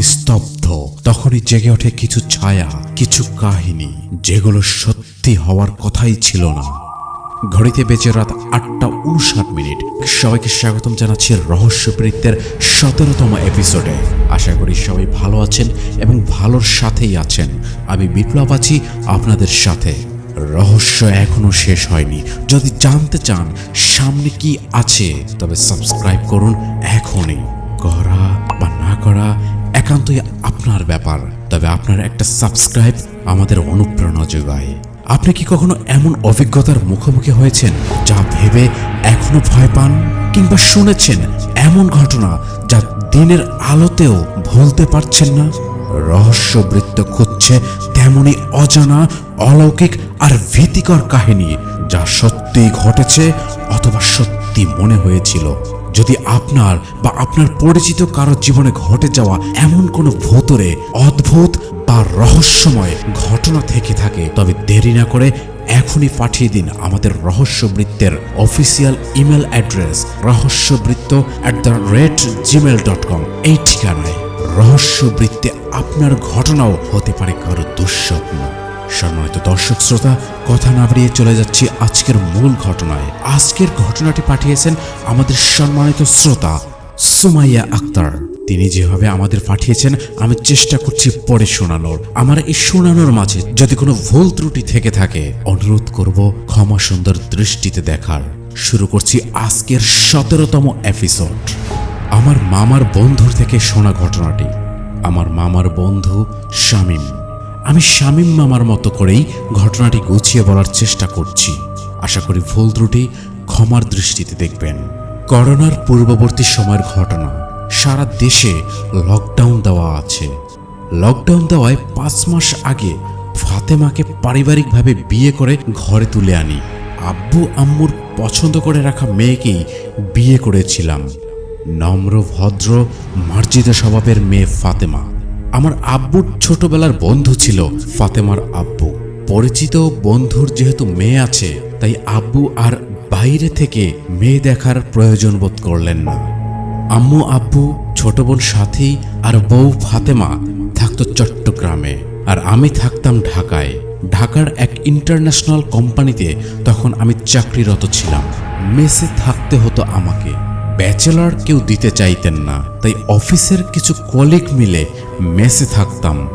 নিস্তব্ধ। তখনই জেগে ওঠে কিছু ছায়া, কিছু কাহিনী, যেগুলো সত্যি হওয়ার কথাই ছিল না। ঘড়িতে বেজে রাত আটটা উনষাট মিনিট। সবাইকে স্বাগতম জানাচ্ছি রহস্যবৃত্তের সতেরোতম এপিসোডে। আশা করি সবাই ভালো আছেন এবং ভালোর সাথেই আছেন। আমি বিপ্লব আছি আপনাদের সাথে। রহস্য এখনও শেষ হয়নি। যদি জানতে চান সামনে কি আছে, তবে সাবস্ক্রাইব করুন এখনই। করা বা না করা একান্তই আপনার ব্যাপার, তবে আপনার একটা সাবস্ক্রাইব আমাদের অনুপ্রেরণা যোগায়। আপনি কি কখনো এমন অভিজ্ঞতার মুখোমুখি হয়েছেন যা ভেবে এখনও ভয় পান কিংবা শুনেছেন এমন ঘটনা যা দিনের আলোতেও ভুলতে পারছেন না? রহস্যবৃত্ত খুঁজছে তেমনি অজানা, অলৌকিক আর ভীতিকর কাহিনী যা সত্যি ঘটেছে অথবা সত্যি মনে হয়েছিল। যদি আপনার বা আপনার পরিচিত কারও জীবনে ঘটে যাওয়া এমন কোনো ভোতরে অদ্ভুত বা রহস্যময় ঘটনা থেকে থাকে, তবে দেরি না করে এখনই পাঠিয়ে দিন আমাদের রহস্যবৃত্তের official email address Rahasyabritta at the rate Gmail dot com এই ঠিকানায়। রহস্যবৃত্তে আপনার ঘটনাও হতে পারে কারও দুঃস্বপ্ন। সম্মানিত দর্শক শ্রোতা, কথা না বাড়িয়ে চলে যাচ্ছি আজকের মূল ঘটনায়। আজকের ঘটনাটি পাঠিয়েছেন আমাদের সম্মানিত শ্রোতা সুমাইয়া আক্তার। তিনি যেভাবে আমাদের পাঠিয়েছেন, আমি চেষ্টা করছি পরে শোনানোর। আমার এই শোনানোর মাঝে যদি কোনো ভুল ত্রুটি থেকে থাকে, অনুরোধ করব ক্ষমা সুন্দর দৃষ্টিতে দেখার। শুরু করছি আজকের সতেরোতম এপিসোড আমার মামার বন্ধুর থেকে শোনা ঘটনাটি। আমার মামার বন্ধু শামীম। আমি শামীম মামার মতো করেই ঘটনাটি গুছিয়ে বলার চেষ্টা করছি। আশা করি ভুল ত্রুটি ক্ষমার দৃষ্টিতে দেখবেন। করোনার পূর্ববর্তী সময়ের ঘটনা। সারা দেশে লকডাউন দেওয়া আছে। লকডাউন দেওয়ায় পাঁচ মাস আগে ফাতেমাকে পারিবারিকভাবে বিয়ে করে ঘরে তুলে আনি। আব্বু আম্মুর পছন্দ করে রাখা মেয়েকেই বিয়ে করেছিলাম। নম্র, ভদ্র, মার্জিত স্বভাবের মেয়ে ফাতেমা। আমার আব্বুর ছোটবেলার বন্ধু ছিল ফাতেমার আব্বু। পরিচিত বন্ধুর যেহেতু মেয়ে আছে, তাই আব্বু আর বাইরে থেকে মেয়ে দেখার প্রয়োজন বোধ করলেন না। আম্মু, আব্বু, ছোট বোন সাথী আর বউ ফাতেমা থাকতো চট্টগ্রামে আর আমি থাকতাম ঢাকায়। ঢাকার এক ইন্টারন্যাশনাল কোম্পানিতে তখন আমি চাকরিরত ছিলাম। মেসে থাকতে হতো আমাকে। ব্যাচেলর কেউ দিতে চাইতেন না, তাই অফিসের কিছু কলিগ মিলে মেসে থাকতাম।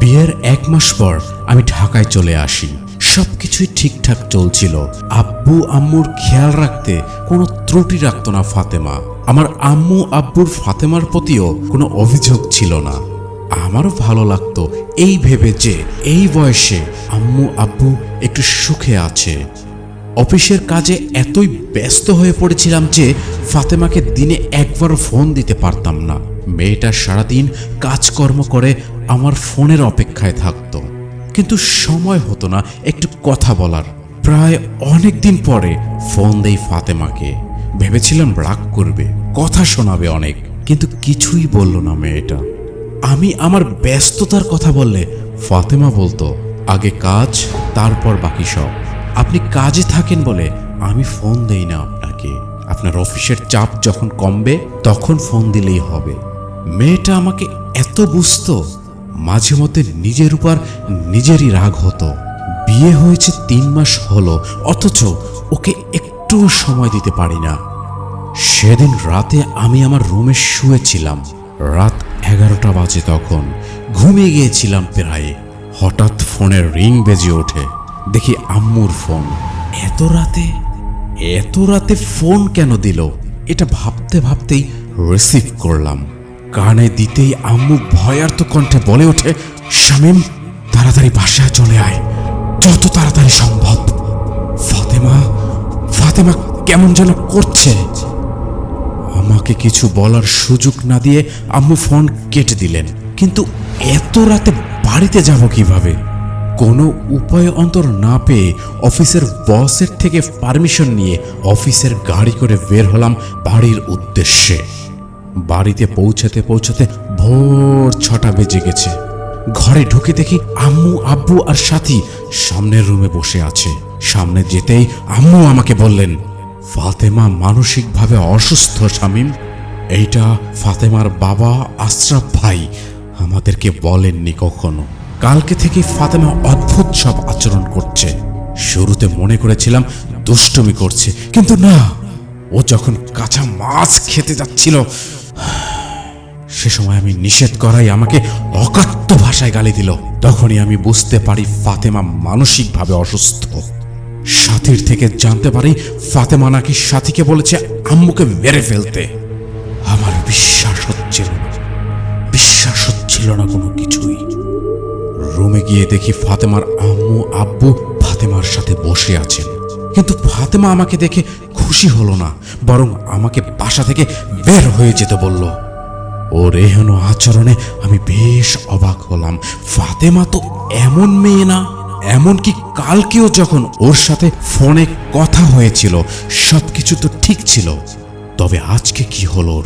বিয়ের এক মাস পর আমি ঢাকায় চলে আসি। সবকিছুই ঠিকঠাক চলছিল। আব্বু, আম্মুর খেয়াল রাখতে কোনো ত্রুটি রাখতো না ফাতেমা। আমার আম্মু, আব্বুর ফাতেমার প্রতিও কোনো অভিযোগ ছিল না। আমারও ভালো লাগতো এই ভেবে যে এই বয়সে আম্মু, আব্বু একটু সুখে আছে। অফিসের কাজে এতই ব্যস্ত হয়ে পড়েছিলাম যে ফাতেমাকে দিনে একবার ফোন দিতে পারতাম না। মেয়েটা সারাদিন কাজকর্ম করে আমার ফোনের অপেক্ষায় থাকতো। কিন্তু সময় হতো না একটু কথা বলার। প্রায় অনেক দিন পরে ফোন দেই ফাতেমাকে। ভেবেছিলাম রাগ করবে, কথা শোনাবে অনেক, কিন্তু কিছুই বলল না মেয়েটা। আমি আমার ব্যস্ততার কথা বললে ফাতেমা বলতো, আগে কাজ, তারপর বাকি সব। আপনি কাজে থাকেন বলে আমি ফোন দেই না আপনাকে। আপনার অফিসের চাপ যখন কমবে, তখন ফোন দিলেই হবে। মেয়েটা আমাকে এত বুঝতো, মাঝে মধ্যে নিজের উপর নিজেরই রাগ হতো। বিয়ে হয়েছে তিন মাস হলো, অথচ ওকে একটুও সময় দিতে পারি না। সেদিন রাতে আমি আমার রুমে শুয়েছিলাম। রাত এগারোটা বাজে তখন। ঘুমিয়ে গিয়েছিলাম প্রায়। হঠাৎ ফোনের রিং বেজে ওঠে। দেখি আম্মুর ফোন। এত রাতে? এত রাতে ফোন কেন দিল? এটা ভাবতে ভাবতেই রিসিভ করলাম। কানে দিতেই আম্মু ভয়ার্ত কণ্ঠে বলে ওঠে, শামিম, তাড়াতাড়ি বাসায় চলে আয়। যত তাড়াতাড়ি সম্ভব। ফাতেমা ফাতেমা কেমন যেন করছে। আমাকে কিছু বলার সুযোগ না দিয়ে আম্মু ফোন কেটে দিলেন। কিন্তু এত রাতে বাড়িতে যাব কীভাবে? কোনো উপায় অন্তর না পেয়ে অফিসের বসের থেকে পারমিশন নিয়ে অফিসের গাড়ি করে বের হলাম বাড়ির উদ্দেশ্যে। বাড়িতে পৌঁছাতে পৌঁছাতে ভোর ছটা বেজে গেছে। ঘরে ঢুকে দেখি আম্মু, আব্বু আর সাথী সামনের রুমে বসে আছে। সামনে যেতেই আম্মু আমাকে বললেন, ফাতেমা মানসিকভাবে অসুস্থ, শামীম। এইটা ফাতেমার বাবা আশরাফ ভাই। আমাদেরকে বলেননি কখনো। কালকে থেকে ফাতেমা অদ্ভুত সব আচরণ করছে। শুরুতে মনে করেছিলাম দুষ্টমি করছে, কিন্তু না, ও যখন কাঁচা মাছ খেতে যাচ্ছিল, সে সময় আমি নিষেধ করাই আমাকে অকাট্য ভাষায় গালি দিল। তখনই আমি বুঝতে পারি ফাতেমা মানসিকভাবে অসুস্থ। সাথীর থেকে জানতে পারি ফাতেমা নাকি সাথীকে বলেছে আম্মুকে মেরে ফেলতে। আমার বিশ্বাস হচ্ছিল না। বিশ্বাস হচ্ছিল না কোনো কিছুই। রুমে গিয়ে দেখি ফাতেমার আম্মু, আব্বু ফাতেমার সাথে বসে আছেন। কিন্তু ফাতেমা আমাকে দেখে খুশি হলো না, বরং আমাকে বাসা থেকে বের হয়ে যেতে বলল, ওর এহেন আচরণে আমি বেশ অবাক হলাম। ফাতেমা তো এমন মেয়ে না, এমনকি কালকেও যখন ওর সাথে ফোনে কথা হয়েছিল, সবকিছু তো ঠিক ছিল। তবে আজকে কি হলো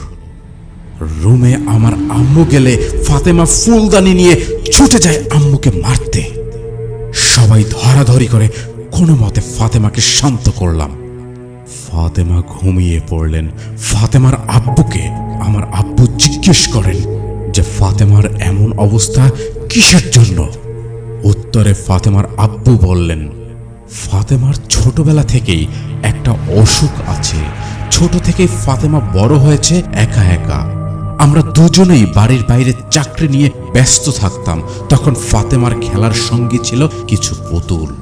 রুমে আমার আম্মু গেলে ফাতেমা ফুলদানি নিয়ে ছুটে যায় আম্মুকে মারতে। সবাই ধরাধরি করে কোনো মতে ফাতেমাকে শান্ত করলাম। ফাতেমা ঘুমিয়ে পড়লেন। ফাতেমার আব্বুকে আমার আব্বু জিজ্ঞেস করেন যে ফাতেমার এমন অবস্থা কিসের জন্য? উত্তরে ফাতেমার আব্বু বললেন, ফাতেমার ছোটবেলা থেকেই একটা অসুখ আছে। ছোট থেকেই ফাতেমা বড় হয়েছে একা একা। আমরা দুজনেই বাড়ির বাইরে চাকরি নিয়ে ব্যস্ত থাকতাম। তখন ফাতেমার খেলার সঙ্গী ছিল কিছু পুতুল।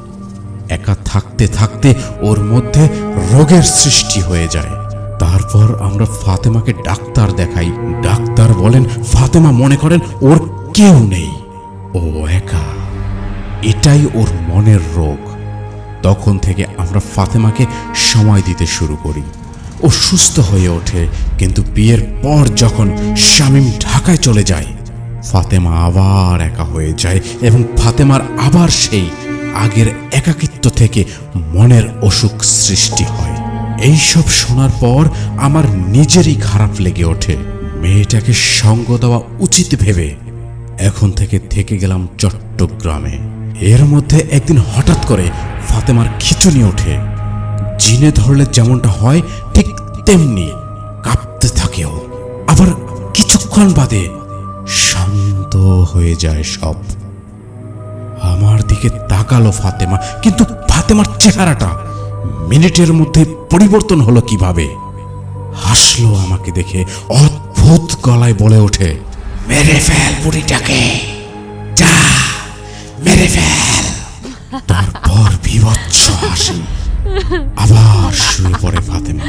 একা থাকতে থাকতে ওর মধ্যে রোগের সৃষ্টি হয়ে যায়। তারপর আমরা ফাতেমাকে ডাক্তার দেখাই। ডাক্তার বলেন, ফাতেমা, মনে করেন ওর কেউ নেই। ও একা। এটাই ওর মনের রোগ। তখন থেকে আমরা ফাতেমাকে সময় দিতে শুরু করি। ও সুস্থ হয়ে ওঠে। কিন্তু বিয়ের পর যখন শামীম ঢাকায় চলে যায়, ফাতেমা আবার একা হয়ে যায় এবং ফাতেমার আবার সেই আগের একাকিত্ব থেকে মনের অসুখ সৃষ্টি হয়। এইসব শোনার পর আমার নিজেরই খারাপ লেগে ওঠে। মেয়েটাকে সঙ্গ দেওয়া উচিত ভেবে এখন থেকে থেকে গেলাম চট্টগ্রামে। এর মধ্যে একদিন হঠাৎ করে ফাতেমার খিচুনি ওঠে। জিনে ধরলে যেমনটা হয়, ঠিক তেমনি কাঁপতে থাকেও। আবার কিছুক্ষণ বাদে শান্ত হয়ে যায় সব। আমার দিকে তাকালো ফাতেমা, কিন্তু ফাতেমার চেহারাটা মিনিটের মধ্যে পরিবর্তন হলো কীভাবে? হাসলো আমাকে দেখে, অদ্ভুত গলায় বলে ওঠে, মেরে ফেল বুড়িটাকে। যা, মেরে ফেল। তারপর বিভৎস হাসি। আবার শুয়ে পড়ে ফাতেমা।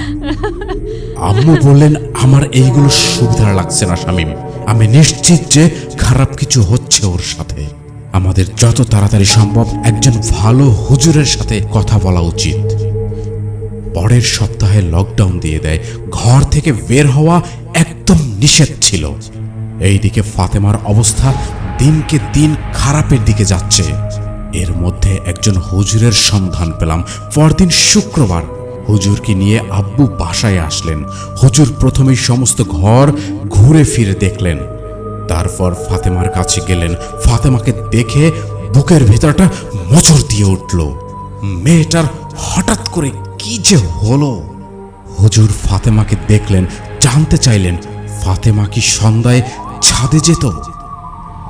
আম্মু বললেন, আমার এইগুলো সুবিধা লাগছে না, শামিম। আমি নিশ্চিত যে খারাপ কিছু হচ্ছে ওর সাথে। আমাদের যত তাড়াতাড়ি সম্ভব একজন ভালো হুজুরের সাথে কথা বলা উচিত। পরের সপ্তাহে লকডাউন দিয়ে দেয়। ঘর থেকে বের হওয়া একদম নিষেধ ছিল। এইদিকে ফাতেমার অবস্থা দিনকে দিন খারাপের দিকে যাচ্ছে। এর মধ্যে একজন হুজুরের সন্ধান পেলাম। পরদিন শুক্রবার হুজুরকে নিয়ে আব্বু বাসায় আসলেন। হুজুর প্রথমেই সমস্ত ঘর ঘুরে ফিরে দেখলেন। তারপর ফাতেমার কাছে গেলেন। ফাতেমাকে দেখে বুকের ভেতরটা মোচড় দিয়ে উঠল। মেয়েটার হঠাৎ করে কি যে হলো? হুজুর ফাতেমাকে দেখলেন, জানতে চাইলেন, ফাতেমা কি সন্ধ্যায় ছাদে যেত?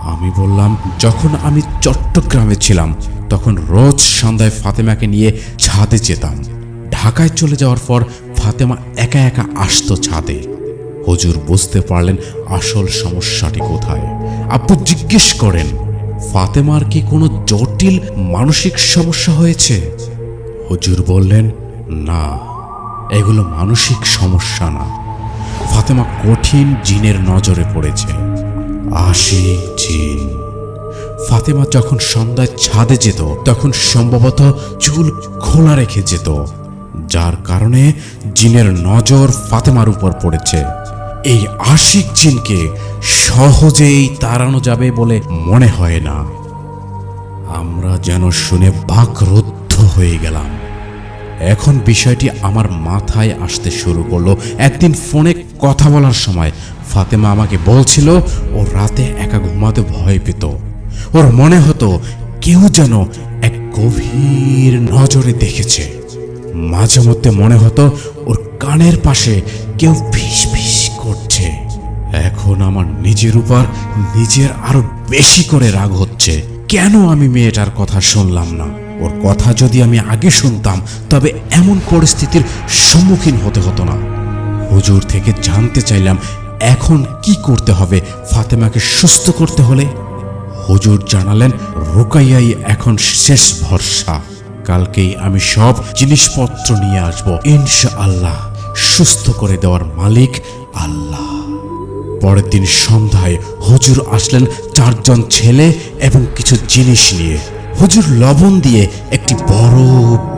আমি বললাম, যখন আমি চট্টগ্রামে ছিলাম, তখন রোজ সন্ধ্যায় ফাতেমাকে নিয়ে ছাদে যেতাম। ঢাকায় চলে যাওয়ার পর ফাতেমা একা একা আসতো ছাদে। হুজুর বুঝতে পারলেন আসল সমস্যাটি কোথায়। আপু জিজ্ঞেস করেন, ফাতেমার কি কোনো জটিল মানসিক সমস্যা হয়েছে? হুজুর বললেন, না, এগুলো মানসিক সমস্যা না। ফাতেমা কঠিন জিনের নজরে পড়েছে। আশিক জিন। ফাতেমা যখন সন্ধ্যায় ছাদে যেত, তখন সম্ভবত চুল খোলা রেখে যেত, যার কারণে জিনের নজর ফাতেমার উপর পড়েছে। এই আশিক জিনকে সহজেই তাড়ানো যাবে বলে মনে হয় না। আমরা যেন শুনে বাকরুদ্ধ হয়ে গেলাম। এখন বিষয়টি আমার মাথায় আসতে শুরু করল। একদিন ফোনে কথা বলার সময় ফাতেমা আমাকে বলছিল, ও রাতে একা ঘুমাতে ভয় পেত। ওর মনে হতো কেউ যেন এক গভীর নজরে দেখেছে। মাঝে মধ্যে মনে হতো ওর কানের পাশে কেউ ফিস ফিস করছে। এখন আমার নিজের উপর নিজের আরও বেশি করে রাগ হচ্ছে। কেন আমি মেয়েটার কথা শুনলাম না? ওর কথা যদি আমি আগে শুনতাম, তবে এমন পরিস্থিতির সম্মুখীন হতে হতো না। হুজুর থেকে জানতে চাইলাম এখন কি করতে হবে? ফাতেমাকে সুস্থ করতে হলে? হুজুর জানালেন, রুকাইয়াই এখন শেষ ভরসা। কালকেই আমি সব জিনিসপত্র নিয়ে আসব ইনশা আল্লাহ সুস্থ করে দেওয়ার মালিক আল্লাহ। পরের দিন সন্ধ্যায় হুজুর আসলেন চারজন ছেলে এবং কিছু জিনিস নিয়ে। হুজুর লবণ দিয়ে একটি বড়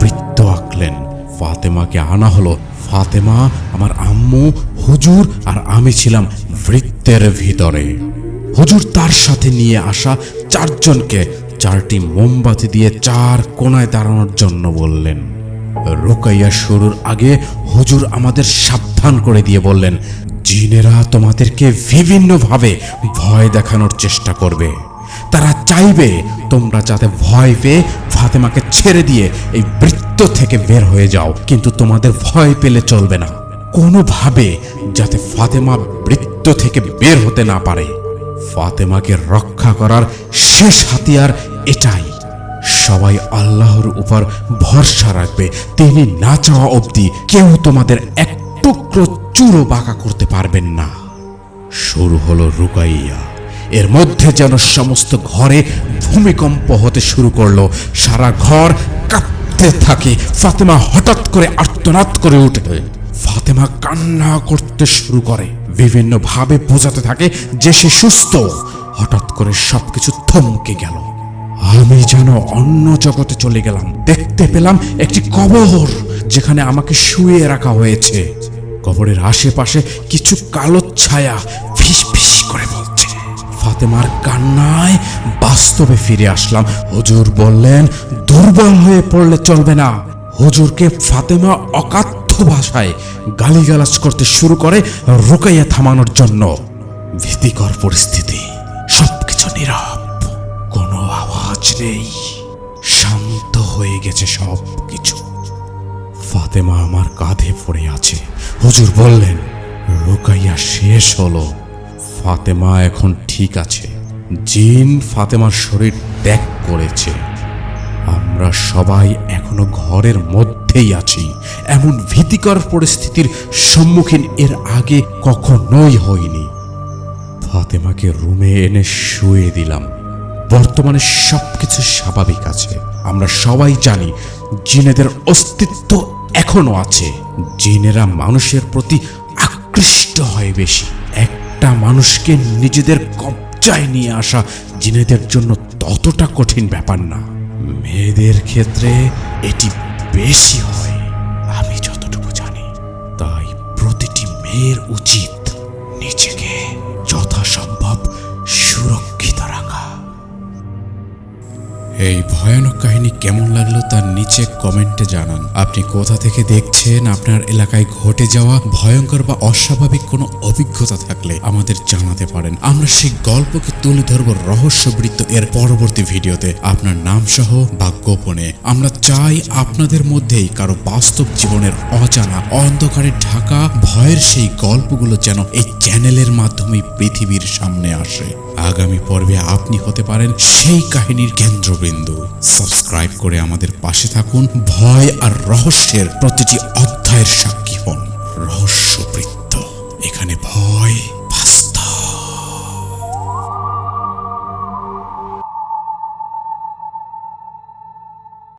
বৃত্ত আঁকলেন। ফাতেমাকে আনা হলো, ফাতেমা, আমার আম্মু হুজুর আর আমি ছিলাম বৃত্তের ভিতরে। হুজুর তার সাথে নিয়ে আসা চারজনকে চারটি মোমবাতি দিয়ে চার কোনায় দাঁড়ানোর জন্য বললেন, রোকাইয়া শুরুর আগে হুজুর আমাদের সাবধান করে দিয়ে বললেন, জিনেরা তোমাদেরকে বিভিন্নভাবে ভয় দেখানোর চেষ্টা করবে। তারা চাইবে তোমরা যাতে ভয় পেয়ে ফাতেমাকে ছেড়ে দিয়ে এই বৃত্ত থেকে বের হয়ে যাও, কিন্তু তোমাদের ভয় পেলে চলবে না। কোনোভাবে যাতে ফাতেমা বৃত্ত থেকে বের হতে না পারে। ফাতেমাকে রক্ষা করার শেষ হাতিয়ার এটাই। সবাই আল্লাহর উপর ভরসা রাখবে। তিনি না চাওয়া অবধি কেউ তোমাদের এক টুকরো চুরো বাঁকা করতে পারবেন না। শুরু হলো রুকাইয়া। এর মধ্যে যেন সমস্ত ঘরে ভূমিকম্প হতে শুরু করল। সারা ঘর কাঁপতে থাকে। ফাতেমা হঠাৎ করে আর্তনাদ করে ওঠে ফাতেমা কান্না করতে শুরু করে। বিভিন্ন ভাবে বোঝাতে থাকে যে সে সুস্থ। হঠাৎ করে সবকিছু থমকে গেল। আমি যেন অন্য জগতে চলে গেলাম। দেখতে পেলাম একটি কবর যেখানে আমাকে শুয়ে রাখা হয়েছে। কবরের আশেপাশে কিছু কালো ছায়া ফিস ফিস করে বলছে। ফাতেমার কান্নায় বাস্তবে ফিরে আসলাম। হুজুর বললেন, দুর্বল হয়ে পড়লে চলবে না। হুজুরকে ফাতেমা ভাষায় গালিগালাজ করতে শুরু করে রুকাইয়া থামানোর জন্য ভীতিকর পরিস্থিতি। সবকিছু নীরব, কোনো আওয়াজ নেই। শান্ত হয়ে গেছে সব কিছু ফাতেমা আমার কাঁধে পড়ে আছে। হুজুর বললেন, রুকাইয়া শেষ হলো। ফাতেমা এখন ঠিক আছে। জিন ফাতেমার শরীর ত্যাগ করেছে। আমরা সবাই এখনও ঘরের মধ্যেই আছি। এমন ভীতিকর পরিস্থিতির সম্মুখীন এর আগে কখনোই হয়নি ফাতেমাকে রুমে এনে শুয়ে দিলাম। বর্তমানে সবকিছু স্বাভাবিক আছে। আমরা সবাই জানি, জিনেদের অস্তিত্ব এখনও আছে। জিনেরা মানুষের প্রতি আকৃষ্ট হয় বেশি। একটা মানুষকে নিজেদের কবজায় নিয়ে আসা জিনেদের জন্য ততটা কঠিন ব্যাপার না। মেয়েদের ক্ষেত্রে এটি বেশি হয়। প্রতিটি উচিত নিজেকে এই ভয়ানক কাহিনী কেমন লাগল তার নিচে কমেন্টে জানান। আপনি কোথা থেকে দেখছেন, আপনার এলাকায় ঘটে যাওয়া ভয়ঙ্কর বা অস্বাভাবিক কোনো অভিজ্ঞতা থাকলে আমাদের জানাতে পারেন। আমরা সেই গল্পকে তুলে ধরব রহস্যবৃত্ত এর পরবর্তী ভিডিওতে। আপনার নাম সহ বা গোপনে। আমরা চাই আপনাদের মধ্যেই কারও বাস্তব জীবনের অজানা, অন্ধকারে ঢাকা ভয়ের সেই গল্পগুলো যেন এই চ্যানেলের মাধ্যমে পৃথিবীর সামনে আসে। আগামী পর্বে আপনি হতে পারেন সেই কাহিনীর কেন্দ্রবিন্দু। সাবস্ক্রাইব করে আমাদের পাশে থাকুন। ভয় আর রহস্যের প্রতিটি অধ্যায়ের সাক্ষী হন। রহস্য